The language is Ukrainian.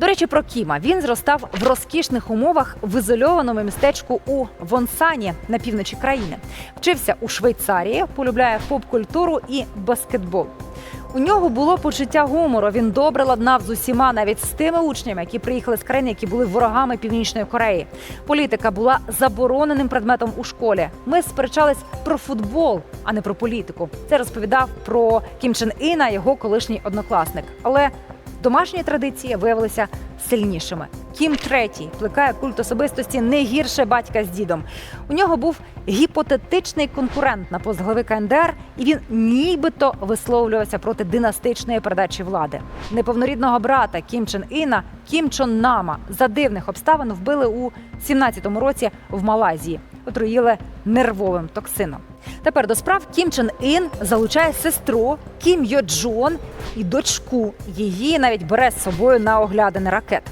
До речі, про Кіма він зростав в розкішних умовах в ізольованому містечку у Вонсані на півночі країни. Вчився у Швейцарії, полюбляє поп-культуру і баскетбол. У нього було почуття гумору. Він добре ладнав з усіма, навіть з тими учнями, які приїхали з країн, які були ворогами Північної Кореї. Політика була забороненим предметом у школі. Ми сперечались про футбол, а не про політику. Це розповідав про Кім Чен Іна, його колишній однокласник. Але домашні традиції виявилися сильнішими. Кім третій плекає культ особистості не гірше батька з дідом. У нього був гіпотетичний конкурент на пост голови КНДР, і він нібито висловлювався проти династичної передачі влади. Неповнорідного брата Кім Чен Іна Кім Чон Нама за дивних обставин вбили у 17-му році в Малайзії. Отруїли нервовим токсином. Тепер до справ Кім Чен Ін залучає сестру Кім Йо Джон і дочку. Її навіть бере з собою на оглядини ракет.